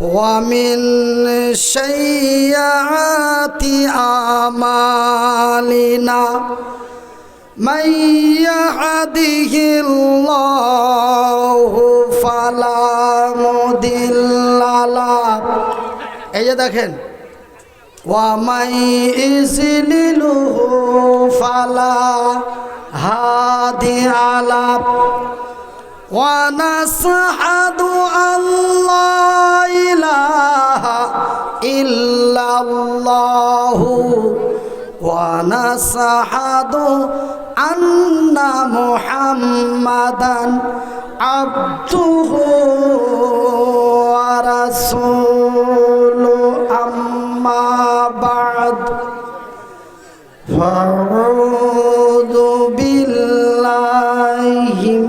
ومن سيئات أعمالنا من يهده الله فلا مضل له এই যে দেখেন ومن يضلله فلا هادي له ونشهد أن لا إله إلا الله ونشهد أن محمدا عبده ورسوله. أما بعد. فأعوذ بالله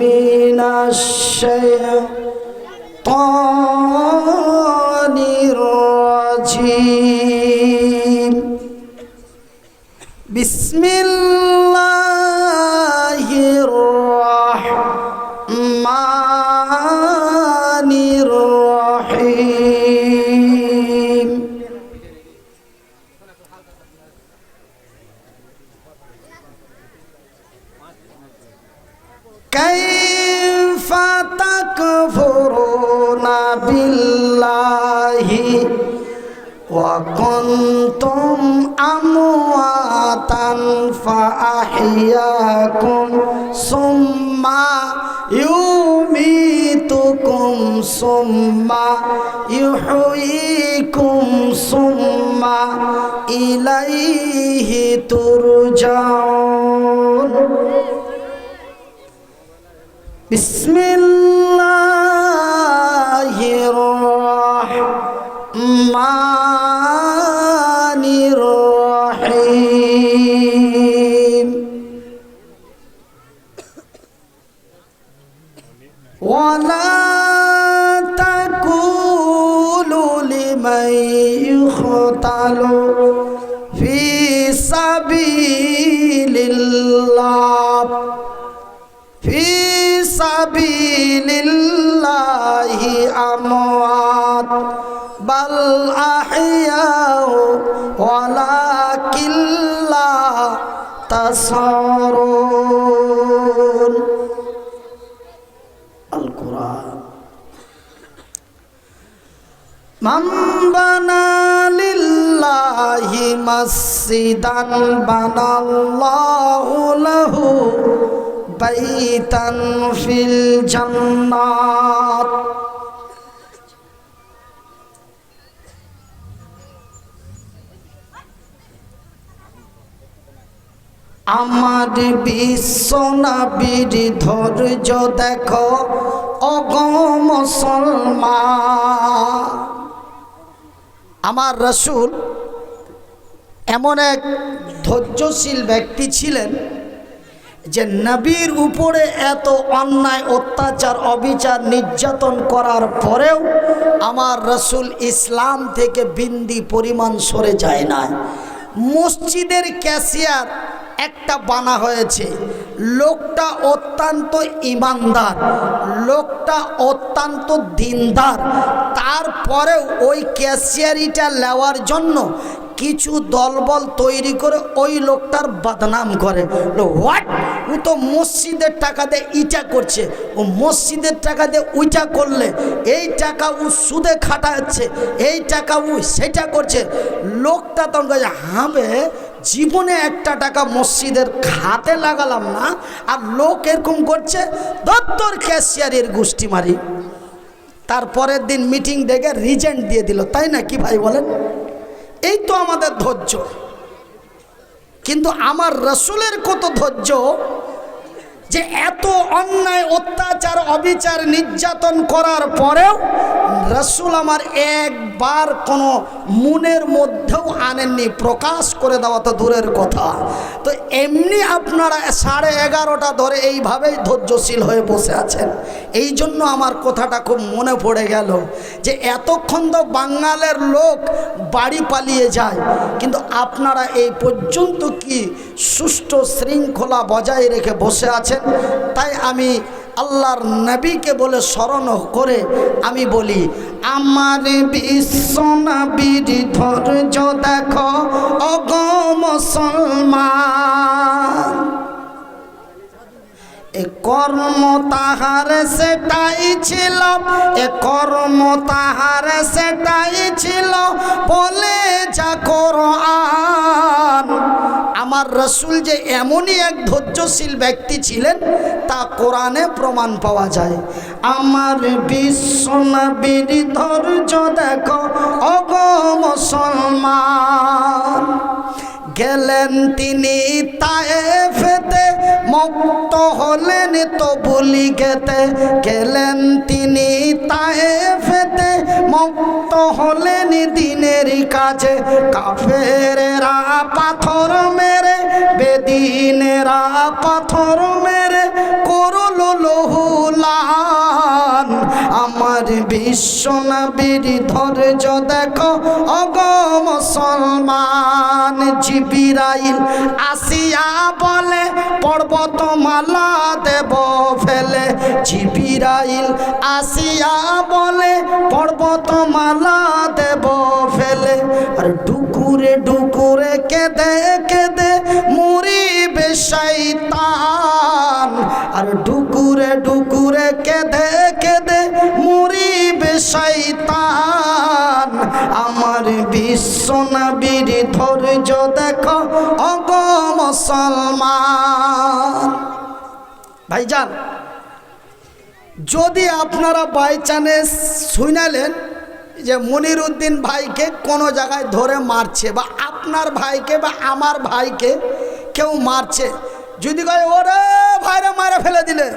من الشيطان Jesus. বিসমিল্লা মাম্বানালিল্লাহি মাসজিদান বানাল্লাহু লাহু বাইতান ফিল জান্নাত। আমার বিশ্বনাবির ধৈর্য দেখো অগ মুসলমান। আমার রসুল এমন এক ধৈর্যশীল ব্যক্তি ছিলেন যে নবীর উপরে এত অন্যায়, অত্যাচার, অবিচার, নির্যাতন করার পরেও আমার রসুল ইসলাম থেকে বিন্দি পরিমাণ সরে যায় না মসজিদের ক্যাশিয়ার একটা বানা হয়েছে। লোকটা অত্যন্ত ইমানদার লোকটা অত্যন্ত দিনদার। তারপরেও ওই ক্যাশিয়ারিটা নেওয়ার জন্য কিছু দলবল তৈরি করে ওই লোকটার বদনাম করে। হোয়াট? ও তো মসজিদের টাকা দিয়ে ইটা করছে। ও মসজিদের টাকা দিয়ে উইটা করলে, এই টাকা ও সুদে খাটাচ্ছে, এই টাকা ও সেটা করছে। লোকটা তখন কাছে হাবে জীবনে একটা টাকা মসজিদের খাতে লাগালাম না, আর লোক এরকম করছে, দত্তর ক্যাশিয়ারের গোষ্ঠী মারি। তারপরের দিন মিটিং ডেকে রিজেন্ট দিয়ে দিল। তাই না কি ভাই বলেন? এই তো আমাদের ধৈর্য। কিন্তু আমার রসুলের কত ধৈর্য যে এত অন্যায়, অত্যাচার, অবিচার, নির্যাতন করার পরেও রসুল আমার এক বার কোনো মনের মধ্যেও আনেননি, প্রকাশ করে দেওয়া তো দূরের কথা। তো এমনি আপনারা সাড়ে এগারোটা ধরে এইভাবেই ধৈর্যশীল হয়ে বসে আছেন। এই জন্য আমার কথাটা খুব মনে পড়ে গেল যে এতক্ষণ তো বাঙালের লোক বাড়ি পালিয়ে যায়, কিন্তু আপনারা এই পর্যন্ত কি সুষ্ঠু শৃঙ্খলা বজায় রেখে বসে আছেন? তাই আমি আল্লাহর নবীকে বলে স্মরণ করে আমি বলি আমার বিশ্ব নবীর ধৈর্য দেখো অগ মুসলমান। এ কর্ম তাহার সেটাই ছিল, এ কর্ম তাহার সেটাই ছিল। বলে, যা কোরআন। আমার রসুল যে এমনই এক ধৈর্যশীল ব্যক্তি ছিলেন, তা কোরআনে প্রমাণ পাওয়া যায়। আমার বিশ্ব নবীর ধৈর্য দেখো অগ মুসলমান। গেলেন তিনি তায়েফেতে, মুক্ত হলেন তো বলি গেতে গেলেন তিনি তায়েফেতে, মুক্ত হলেন দিনের কাজে। কাফেরেরা পাথর মেরে, বেদিনেরা পাথর মেরে করল লহুলান। আমার বিশ্ব নবীর ধৈর্য দেখো, অগ মুসলমান। জিবিরাইল আসিয়া বলে পর্বতমালা দেব ফেলে। জিবিরাইল আসিয়া বলে পর্বতমালা দেব ফেলে। আর ডুকুরে ডুকুরে কেঁদে কেঁদে মুড়িবে শৈতান আর ডুকুরে ডুকুরে কেঁদে কেঁদে মুড়িবে শৈতান আমার বিশ্ব নবীর ধৈর্য দেখো অগ মুসলমান। ভাইজান, যদি আপনারা বাই চান্স শুনালেন যে মনির উদ্দিন ভাইকে কোনো জায়গায় ধরে মারছে বা আপনার ভাইকে বা আমার ভাইকে কেউ মারছে, যদি কয়, ওরে ভাইরা, মারে ফেলে দিলে।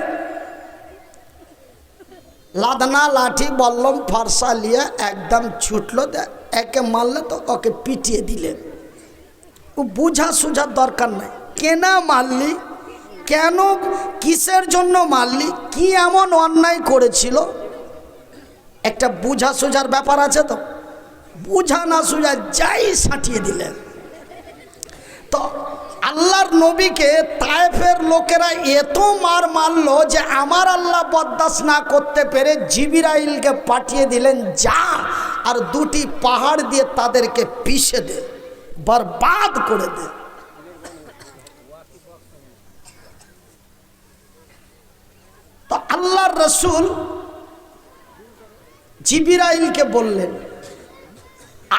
লাদনা লাঠি বল্লম ফর্সা লিয়ে একদম ছুটলো একে মারলে তো ওকে পিটিয়ে দিলেন। ও বুঝা সুঝার দরকার নাই, কেনা মারলি, কেন, কিসের জন্য মারলি, কি এমন অন্যায় করেছিল? একটা বুঝা সুঝার ব্যাপার আছে তো, বুঝা না সুঝা যাই সাঁটিয়ে দিলেন। তো আল্লাহর নবীকে তায়েফের লোকেরা এত মার মারলো যে আমার আল্লাহ বরদাস্ত না করতে পেরে জিবিরাইলকে পাঠিয়ে দিলেন, যা আর দুটি পাহাড় দিয়ে তাদেরকে পিষে দে, বরবাদ করে দে। তো আল্লাহর রসুল জিবিরাইলকে বললেন,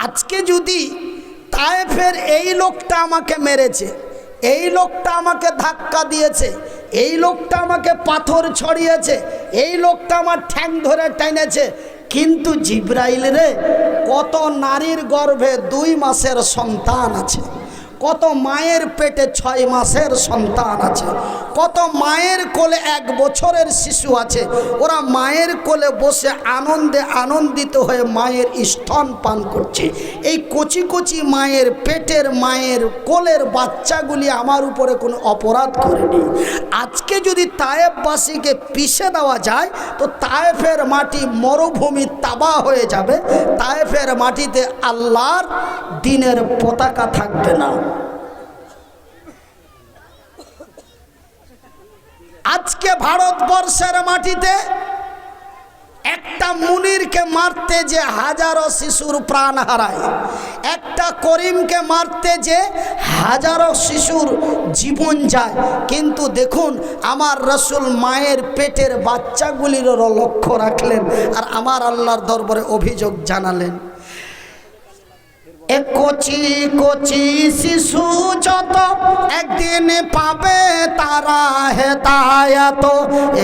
আজকে যদি তায়েফের এই লোকটা আমাকে মেরেছে এই লোকটা আমাকে ধাক্কা দিয়েছে, এই লোকটা আমাকে পাথর ছড়িয়েছে, এই লোকটা আমার ঠ্যাং ধরে টেনেছে। কিন্তু জিব্রাইল রে, কত নারীর গর্ভে দুই মাসের সন্তান আছে। কত মায়ের পেটে ছয় মাসের সন্তান আছে, কত মায়ের কোলে এক বছরের শিশু আছে, ওরা মায়ের কোলে বসে আনন্দে আনন্দিত হয়ে মায়ের স্তন পান করছে। এই কচি কচি মায়ের পেটের মায়ের কোলের বাচ্চাগুলি আমার উপরে কোনো অপরাধ করেনি। আজকে যদি তায়েববাসীকে পিষে দেওয়া যায়, তো তায়েফের মাটি মরুভূমি তাবা হয়ে যাবে। তায়েফের মাটিতে আল্লাহর দিনের পতাকা থাকবে না। আজকে ভারতবর্ষের মাটিতে একটা মুনিরকে মারতে যে হাজারো শিশুর প্রাণ হারায়, একটা করিমকে মারতে যে হাজারো শিশুর জীবন যায়। কিন্তু দেখুন, আমার রসুল মায়ের পেটের বাচ্চাগুলিরও লক্ষ্য রাখলেন আর আমার আল্লাহর দরবারে অভিযোগ জানালেন। এ কচি কচি শিশু যত একদিন পাবে তারা হেতায়াত।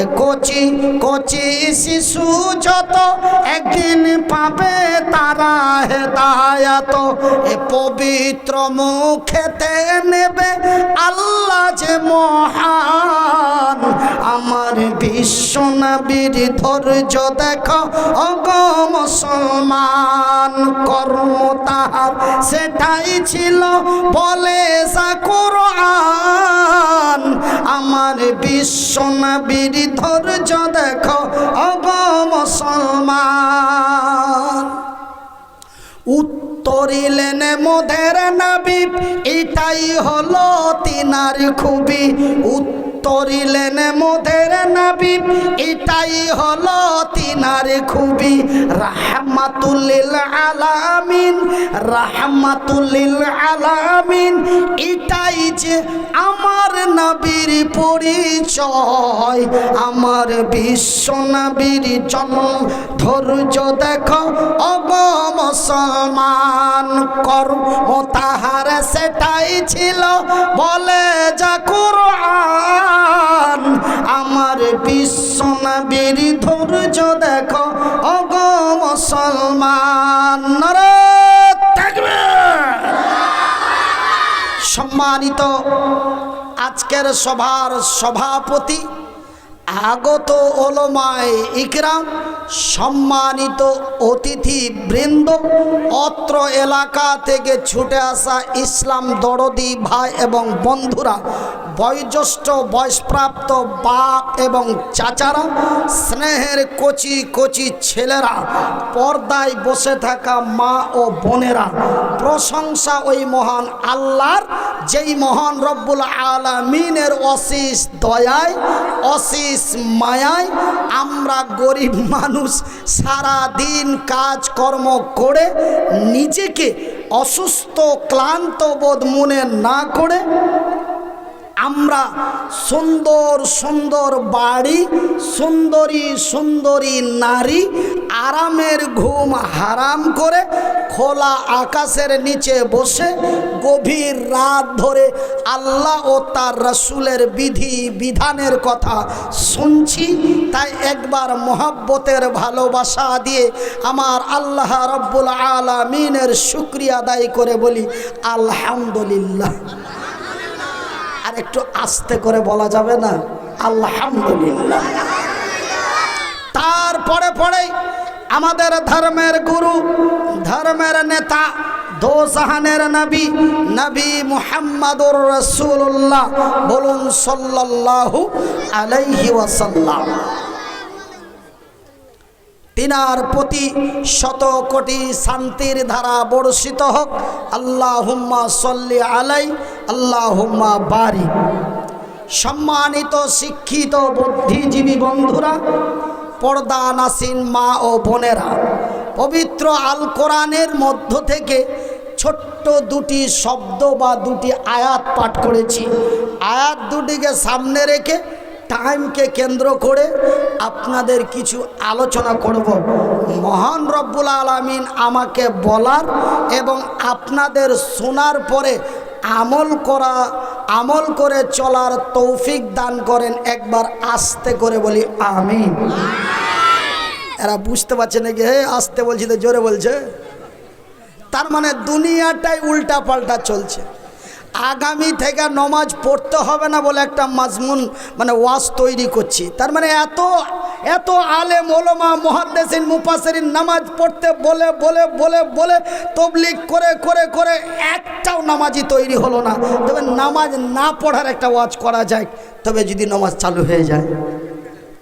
এ কচি কচি শিশু যত একদিন পাবে তারা হেতায়াত। এ পবিত্র মুখেতে নেবে আল্লাহ যে মহান। আমার বিশ্ব নবীর ধৈর্য দেখো অগ মুসলমান, কর্ম তাহার সেটাই ছিল, বলে কোরআন। আমার বিশ্ব নবীর ধৈর্য দেখো, অগ মুসলমান। উত্তরিলেন মোদের নবী, এটাই হলো তিনার খুবই উত্তরিলেন মোদের নবী। এটাই হলো তিনার খুবই রাহমাতুল্লিল আলামিন রাহমাতুল্লিল আলামিন। এটাই যে আমার নবীর পরিচয়, আমার বিশ্ব নবীর জন্ম। ধৈর্য দেখো অগ মুসলমান, কর্ম তাহার সেটাই ছিল। বলে যা কোরআন। আমার বিশ্ব নবীর ধৈর্য দেখো অগ মুসলমান তাকবীর সম্মানিত আজকের সভার সভাপতি, আগত ওলমায় ইকরাম, সম্মানিত অতিথি বৃন্দ অত্র এলাকা থেকে ছুটে আসা ইসলাম দরদি ভাই এবং বন্ধুরা বয়োজ্যেষ্ঠ, বয়সপ্রাপ্ত বাপ এবং চাচারা, স্নেহের কচি কচি ছেলেরা, পর্দায় বসে থাকা মা ও বোনেরা, প্রশংসা ওই মহান আল্লাহর, যেই মহান রব্বুল আলমিনের অশিস দয়ায় অশিস মায়ায় আমরা গরিব মানুষ সারা দিন কাজকর্ম করে নিজেকে অসুস্থ, ক্লান্ত বোধ মনে না করে আমরা সুন্দর সুন্দর বাড়ি, সুন্দরী সুন্দরী নারী, আরামের ঘুম হারাম করে খোলা আকাশের নিচে বসে গভীর রাত ধরে আল্লাহ ও তার রসুলের বিধি, বিধানের কথা শুনছি। তাই একবার মোহাব্বতের ভালোবাসা দিয়ে আমার আল্লাহ রব্বুল আলমিনের শুক্রিয়া আদায় করে বলি, আলহামদুলিল্লাহ। একটু আস্তে করে বলা যাবে না? আলহামদুলিল্লাহ। তারপরে পরে আমাদের ধর্মের গুরু, ধর্মের নেতা দো জাহানের নবী নবী মুহাম্মাদুর রসুল্লাহ বলুন সাল্লাল্লাহু আলাইহি ওয়াসাল্লাম। তিনার প্রতি শত কোটি শান্তির ধারা বর্ষিত হোক। আল্লাহ সল্লি আলাই আল্লাহ হুম্মা বারি সম্মানিত, শিক্ষিত, বুদ্ধিজীবী বন্ধুরা, পর্দা নাসিন মা ও বোনেরা, পবিত্র আল কোরআনের মধ্য থেকে ছোট্ট দুটি শব্দ বা দুটি আয়াত পাঠ করেছি। আয়াত দুটিকে সামনে রেখে টাইমকে কেন্দ্র করে আপনাদের কিছু আলোচনা করব। মহান রব্বুল আলমিন আমাকে বলার এবং আপনাদের শোনার পরে আমল করা, আমল করে চলার তৌফিক দান করেন, একবার আস্তে করে বলি, আমিন। এরা বুঝতে পারছে নাকি? হে, আসতে বলছি তো জোরে বলছে। তার মানে দুনিয়াটাই উল্টা পাল্টা চলছে। আগামী থেকে নমাজ পড়তে হবে না বলে একটা মাজমুন মানে ওয়াজ তৈরি করছি। তার মানে এত এত আলে মোলমা মহাদ্দেসিন মুপাসেরিন নামাজ পড়তে বলে বলে বলে বলে তবলিক করে করে করে একটাও নামাজি তৈরি হলো না। তবে নামাজ না পড়ার একটা ওয়াজ করা যায়, তবে যদি নামাজ চালু হয়ে যায়।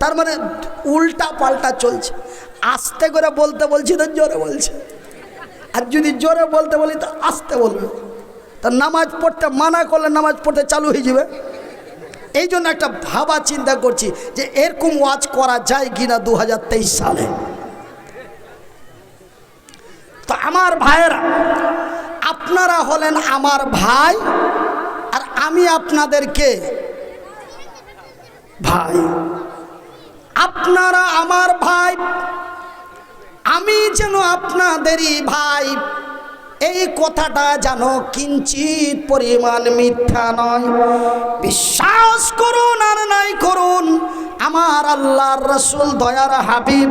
তার মানে উল্টা পাল্টা চলছে। আস্তে করে বলতে বলছি তো জোরে বলছে। আর যদি জোরে বলতে বলি তো আস্তে বলবে। তা নামাজ পড়তে মানা করলে নামাজ পড়তে চালু হয়ে যাবে। এই জন্য একটা ভাবা চিন্তা করছি যে এরকম ওয়াজ করা যায় কিনা দু হাজার তেইশ সালে। তো আমার ভাইয়েরা, আপনারা হলেন আমার ভাই আর আমি আপনাদেরকে ভাই। আপনারা আমার ভাই, আমি যেন আপনাদেরই ভাই। এই কথাটা যেন কিঞ্চিত পরিমাণ মিথ্যা নয়। বিশ্বাস করুন আর নাই করুন, আমার আল্লাহর রসুল দয়ার হাবিব,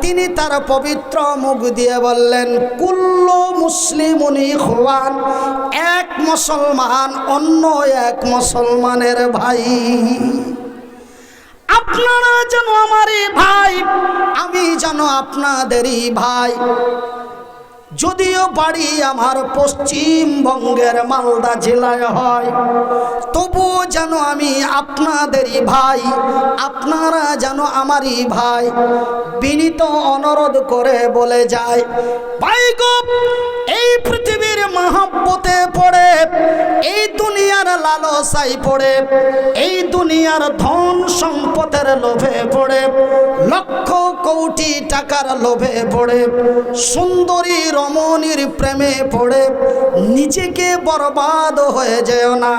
তিনি তার পবিত্র মুখ দিয়ে বললেন, কুল্লু মুসলিমুনি খোয়ান এক মুসলমান অন্য এক মুসলমানের ভাই। আপনারা যেন আমারই ভাই, আমি যেন আপনাদেরই ভাই। যদিও বাড়ি আমার পশ্চিমবঙ্গের মালদা জেলায় হয়, তবুও যেন আমি আপনাদেরই ভাই, আপনারা যেন আমারই ভাই, বিনীত অনুরোধ করে বলে যায় ভাই এই পৃথিবীর মহাব্বতে পড়ে, এই দুনিয়ার লালসাই পড়ে, এই দুনিয়ার ধন সম্পদের লোভে পড়ে, লক্ষ কোটি টাকার লোভে পড়ে, সুন্দরী রমণীর প্রেমে পড়ে, নিজেকে বরবাদ হয়ে যেও না।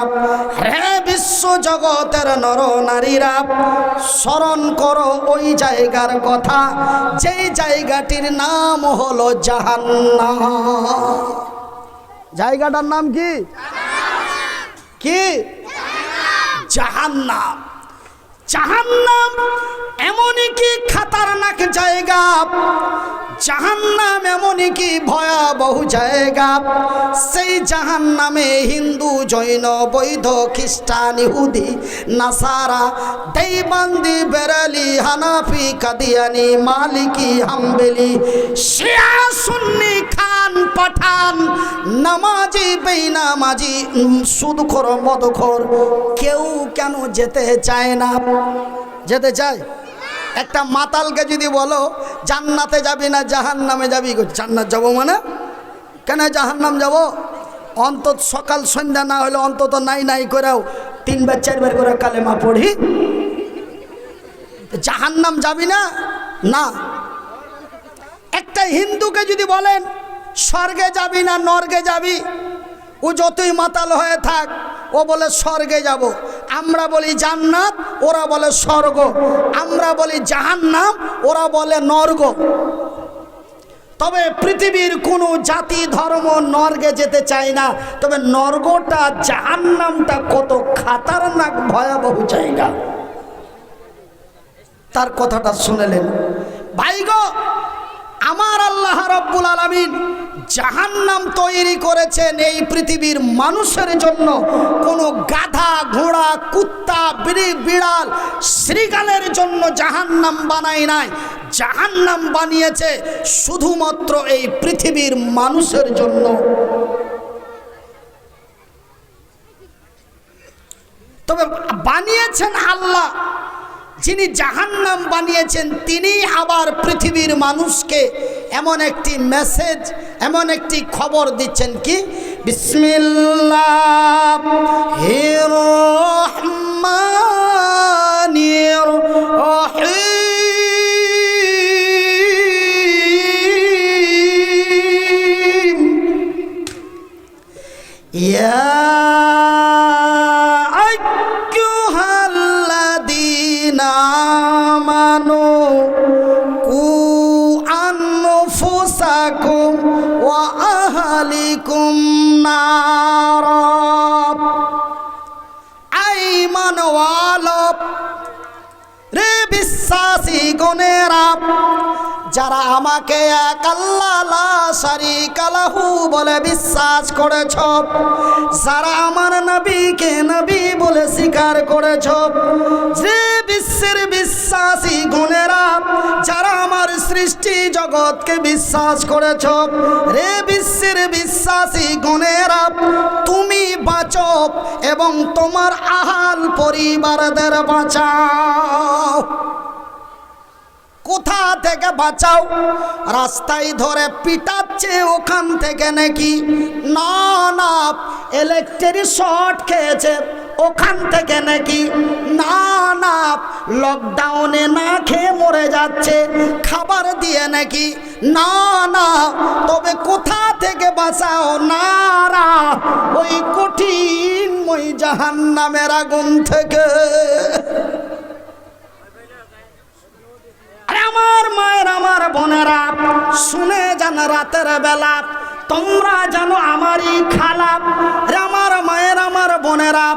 রে বিশ্ব জগতের নর নারীরা স্মরণ করো ওই জায়গার কথা, যেই জায়গাটির নাম হলো জাহান্নাম। জায়গাটার নাম কি? কি? জাহান্নাম। জাহান্নাম এমনই কি খাতারনাক জায়গা জাহান্নাম এমনই কি ভয়াবহ জায়গা? সেই জাহান্নামে হিন্দু, জৈন বৈধ খ্রিস্টান, ইহুদি, নাসারা দেইবান্দি বেরালি, হানাফি, কাদিয়ানি, মালিকি, হাম্বেলি, শিয়া, সুন্নি, খান, পাঠান, নামাজি, বেইনামাজি সুদখোর, মদখোর, কেউ কেন যেতে চায় না? যেতে চায়? একটা মাতালকে যদি বলো, জান্নাতে যাবি না জাহান নামে যাবি জান্নাত যাব মানে? কেন জাহান্নাম যাব? অন্তত সকাল সন্ধ্যা না হলে অন্তত নাই নাই করেও তিনবার, চারবার করে কালেমা পড়ি। জাহান্নাম যাবি না? না। একটা হিন্দুকে যদি বলেন, স্বর্গে যাবি না, নর্গে যাবি, ও যতই মাতাল হয়ে থাক, ও বলে স্বর্গে যাব। আমরা বলি জান্নাত, ওরা বলে স্বর্গ। আমরা বলি জাহান্নাম, ওরা বলে নর্গ। তবে পৃথিবীর কোনো জাতি, ধর্ম নর্গে যেতে চায় না। তবে নর্গটা, জাহান্নামটা কত খাতারনাক, ভয়াবহ জায়গা। তার কথাটা শুনেলেন। ভাই গো আমার আল্লাহ রব্বুল আলমিন জাহান্নাম তৈরি করেছেন এই পৃথিবীর মানুষের জন্য। কোনো গাধা, ঘোড়া, কুত্তা, বিড়ি, বিড়াল শ্রীকালের জন্য জাহান্নাম বানায় নাই। জাহান্নাম বানিয়েছে শুধুমাত্র এই পৃথিবীর মানুষের জন্য। তবে বানিয়েছেন আল্লাহ। যিনি জাহান্নাম বানিয়েছেন তিনি আবার পৃথিবীর মানুষকে এমন একটি মেসেজ এমন একটি খবর দিচ্ছেন কি? বিসমিল্লাহ রহমানির রহিম। আমানু কু আনফুসাকুম ওয়া আহলিকুম নার। আইমান ওয়ালব রে বিশ্বাসী গুণেরা যারা আমাকে এক আল্লাহ লা শারিকা লাহু বলে বিশ্বাস করেছ, যারা আমার নবীকে নবী বলে স্বীকার করেছ, যে বিশ্বের বিশ্বাসী গুণেরা, যারা আমার সৃষ্টি জগৎকে বিশ্বাস করেছ, রে বিশ্বের বিশ্বাসী গুণেরা, তুমি বাঁচো এবং তোমার আহাল পরিবারদের বাঁচাও। কোথা থেকে বাঁচাও? রাস্তায় ধরে পিটাচ্ছে ওখান থেকে নাকি? না না ইলেকট্রিক শর্ট খেয়েছে ওখান থেকে নাকি? না না লকডাউনে না খেয়ে মরে যাচ্ছে, খাবার দিয়ে নাকি? না না, তবে কোথা থেকে বাঁচাও? না না, ওই কঠিন ওই জাহান নামের আগুন থেকে আরে আমার মায়ের, আমার বোনেরা, শুনে যান রাতের বেলা তোমরা জানো আমারই খালা। রে আমার মায়ের, আমার বোনেরা,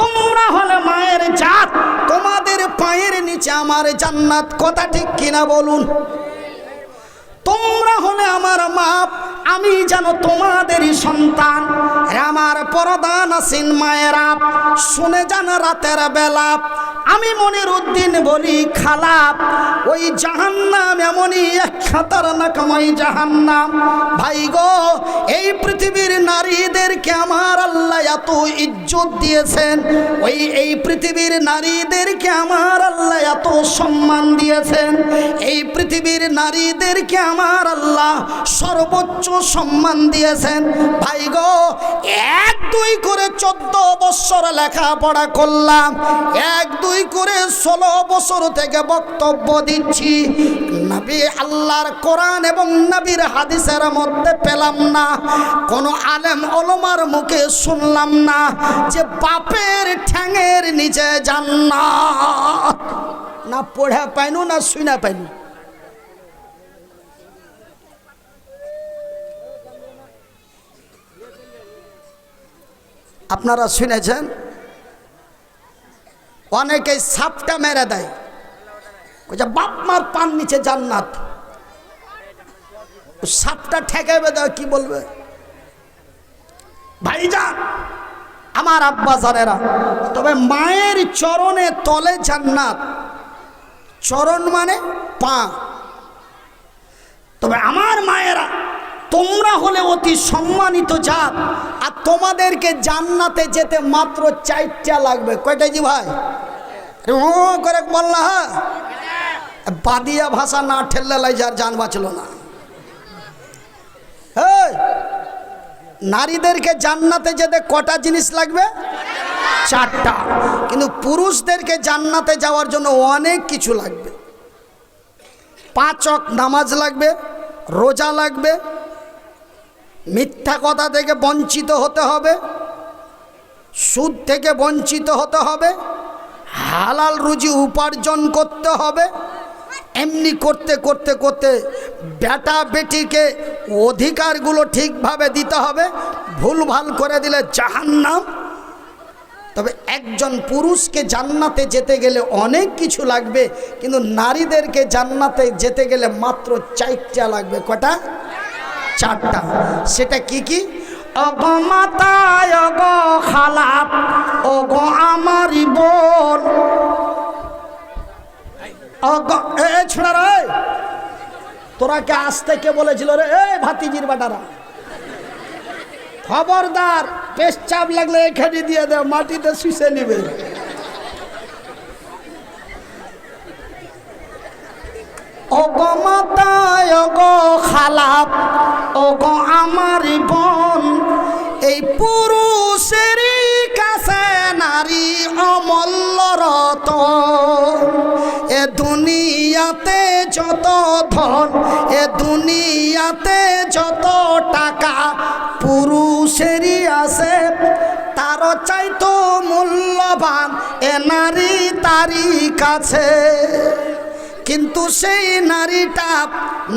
তোমরা হলে মায়ের জাত, তোমাদের পায়ের নিচে আমার জান্নাত। কথা ঠিক কিনা বলুন? তোমরা হলে আমার মা আমি যেন তোমাদেরই সন্তান। আমার পরদান আসিন মায়েরা, শুনে যান রাতের বেলা আমি মনির উদ্দিন বলি খালাপ ওই জাহান্নাম এমনই এক খাতার নাকামাই জাহান্নাম। ভাই গো, এই পৃথিবীর নারীদেরকে আমার আল্লাহ এত ইজ্জত দিয়েছেন। ওই, এই পৃথিবীর নারীদেরকে আমার আল্লাহ এত সম্মান দিয়েছেন। এই পৃথিবীর নারীদেরকে আমার আল্লাহ সর্বোচ্চ সম্মান দিয়েছেন। ভাই গো, এক দুই করে চোদ্দ বৎসর লেখাপড়া করলাম, এক দুই করে ষোলো বছর থেকে বক্তব্য দিচ্ছি। নবী আল্লাহর কোরআন এবং নবীর হাদিসের মধ্যে পেলাম না। কোনো আলেম ওলমার মুখে শুনলাম না যে বাপের ঠ্যাঙের নিচে জান্নাত না। না পড়ে পাইনু, না শুনে পাইনু। আপনারা শুনেছেন? অনেকে সাপটা মেরে দেয়। যে, বাপ মার পান নিচে জান্নাত। সাপটা ঠেকাবে দেয়, কি বলবে? ভাই ভাইজান, আমার আব্বা জানেরা, তবে মায়ের চরণে তলে জান্নাত। চরণ মানে পা। তবে আমার মায়েরা তোমরা হলে অতি সম্মানিত জাত, আর তোমাদেরকে জান্নাতে যেতে মাত্র চারটা লাগবে। কয়টা জি ভাই? ও করে বললা বাদিয়া ভাষা না ঠেললে লাই যার জান বাঁচল না। নারীদেরকে জান্নাতে যেতে কটা জিনিস লাগবে? চারটা। কিন্তু পুরুষদেরকে জান্নাতে যাওয়ার জন্য অনেক কিছু লাগবে। পাঁচ অক নামাজ লাগবে, রোজা লাগবে মিথ্যা কথা থেকে বঞ্চিত হতে হবে, সুদ থেকে বঞ্চিত হতে হবে, হালাল রুজি উপার্জন করতে হবে, এমনি করতে করতে করতে বেটা বেটিকে অধিকারগুলো ঠিকভাবে দিতে হবে, ভুলভাল করে দিলে জাহান্নাম। তবে একজন পুরুষকে জান্নাতে যেতে গেলে অনেক কিছু লাগবে, কিন্তু নারীদেরকে জান্নাতে যেতে গেলে মাত্র চারটা লাগবে কটা চারটা। সেটা কি কি? অগ মাতায়, অগ খালাপ, অগ আমারই বোন। অগ, এ ছোড়া রে। তোরা কে আসতে কে বলেছিল রে এই ভাতিজির বাটারা। খবরদার পেশচাপ লাগলে এখানে দিয়ে দে, মাটিতে শুষে নিবে। ওগো মাতায় ওগো খালাপ ওগো আমার বোন, এই পুরুষেরই কাছে নারী অমূল্য রতন। এ দুনিয়াতে যত ধন, এ দুনিয়াতে যত টাকা পুরুষেরই আছে, তারও চাইতো মূল্যবান এ নারী তারই কাছে। কিন্তু সেই নারীটা,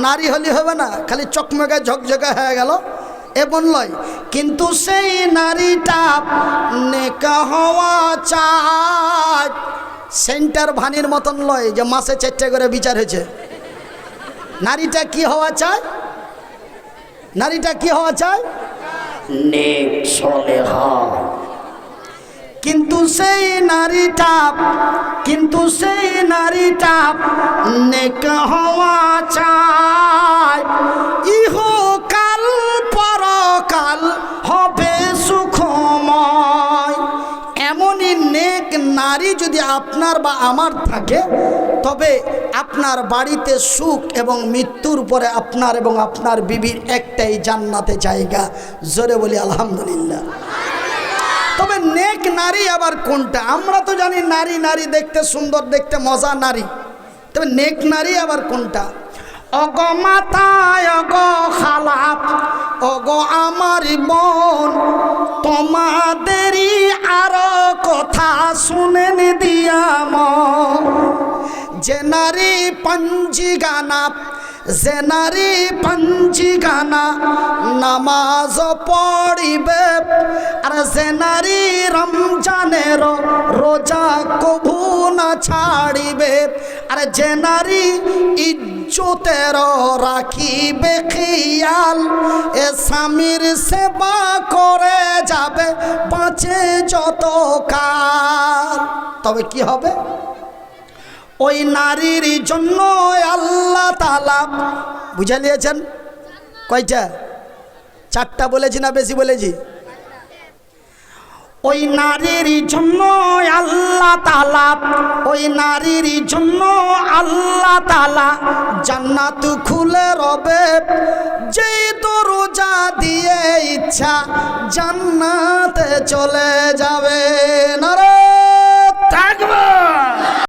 নারী হলে হবে না, খালি চকমকে ঝকঝকে হয়ে গেল, এ বললই কিন্তু সেই নারীটা নেকা হওয়া চায় সেন্টার ভানির মতন লয় যে মাসে চারটে করে বিচার হয়েছে। নারীটা কি হওয়া চায় নারীটা কি হওয়া চায় নেক সলেহা কিন্তু সেই নারীটা কিন্তু সেই নারীটা নেক হওয়া চায় ইহ কাল পরকাল হবে সুখময়। এমনই নেক নারী যদি আপনার বা আমার থাকে, তবে আপনার বাড়িতে সুখ এবং মৃত্যুর পরে আপনার এবং আপনার বিবির একটাই জান্নাতে জায়গা। জোরে বলি আলহামদুলিল্লাহ। তবে নেক নারী আবার কোনটা? আমরা তো জানি নারী নারী দেখতে সুন্দর, দেখতে মজা নারী। তবে নেক নারী আবার কোনটা? অগ মাতায় অগ খালাপ অগ আমার বোন, তোমাদেরই আরও কথা শুনেন দিয়াম যে নারী পঞ্জি গানা যে নারী পঞ্জি গানা, নামাজ পড়িবে। আর যে নারী রমজানের রোজা কভু না ছাড়িবে। আর যে নারী ইজ্জতের রাখিবে খেয়াল। এ স্বামীর সেবা করে যাবে, বাঁচ যত কাল। তবে কি হবে? ওই নারীর জন্য আল্লাহ তালা বুঝে নিয়েছেন? কয়টা? চারটা বলেছি না বেশি বলেছি? ওই নারীর জন্য আল্লাহ তালা ওই নারীর জন্য আল্লাহ তালা জান্নাত খুলে রবে। যেই দরজা দিয়ে ইচ্ছা জান্নাতে চলে যাবে। নারায়